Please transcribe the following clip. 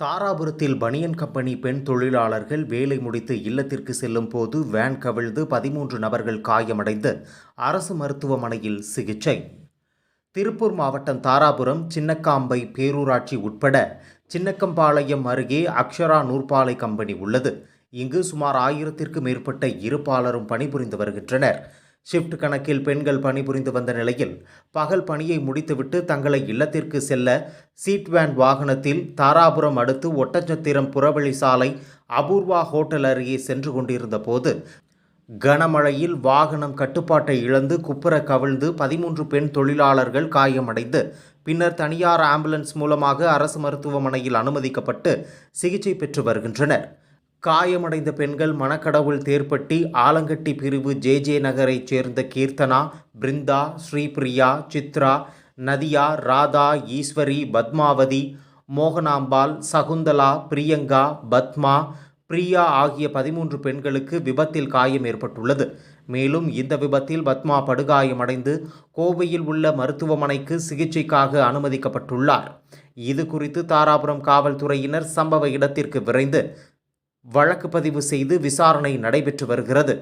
தாராபுரத்தில் பனியன் கம்பெனி பெண் தொழிலாளர்கள் வேலை முடித்து இல்லத்திற்கு செல்லும் போது வேன் கவிழ்ந்து பதிமூன்று நபர்கள் காயமடைந்து அரசு மருத்துவமனையில் சிகிச்சை. திருப்பூர் மாவட்டம் தாராபுரம் சின்னக்காம்பை பேரூராட்சி உட்பட சின்னக்கம்பாளையம் அருகே அக்ஷரா நூற்பாலை கம்பெனி உள்ளது. இங்கு சுமார் ஆயிரத்திற்கு மேற்பட்ட இருப்பாளரும் பணிபுரிந்து வருகின்றனர். ஷிஃப்ட் கணக்கில் பெண்கள் பணிபுரிந்து வந்த நிலையில் பகல் பணியை முடித்துவிட்டு தங்களை இல்லத்திற்கு செல்ல சீட் வேன் வாகனத்தில் தாராபுரம் அடுத்து ஒட்டச்சத்திரம் புறவழி சாலை அபூர்வா ஹோட்டல் அருகே சென்று கொண்டிருந்த போது கனமழையில் வாகனம் கட்டுப்பாட்டை இழந்து குப்புற கவிழ்ந்து பதிமூன்று பெண் தொழிலாளர்கள் காயமடைந்து பின்னர் தனியார் ஆம்புலன்ஸ் மூலமாக அரசு மருத்துவமனையில் அனுமதிக்கப்பட்டு சிகிச்சை பெற்று வருகின்றனர். காயமடைந்த பெண்கள் மணக்கடவுள் தேர்ப்பட்டி ஆலங்கட்டி பிரிவு ஜே ஜே நகரைச் சேர்ந்த கீர்த்தனா பிருந்தா ஸ்ரீபிரியா சித்ரா நதியா ராதா ஈஸ்வரி பத்மாவதி மோகனாம்பாள் சகுந்தலா பிரியங்கா பத்மா பிரியா ஆகிய பதிமூன்று பெண்களுக்கு விபத்தில் காயம் ஏற்பட்டுள்ளது. மேலும் இந்த விபத்தில் பத்மா படுகாயமடைந்து கோவையில் உள்ள மருத்துவமனைக்கு சிகிச்சைக்காக அனுமதிக்கப்பட்டுள்ளார். இது குறித்து தாராபுரம் காவல்துறையினர் சம்பவ இடத்திற்கு விரைந்து வழக்கு பதிவு செய்து விசாரணை நடைபெற்று வருகிறது.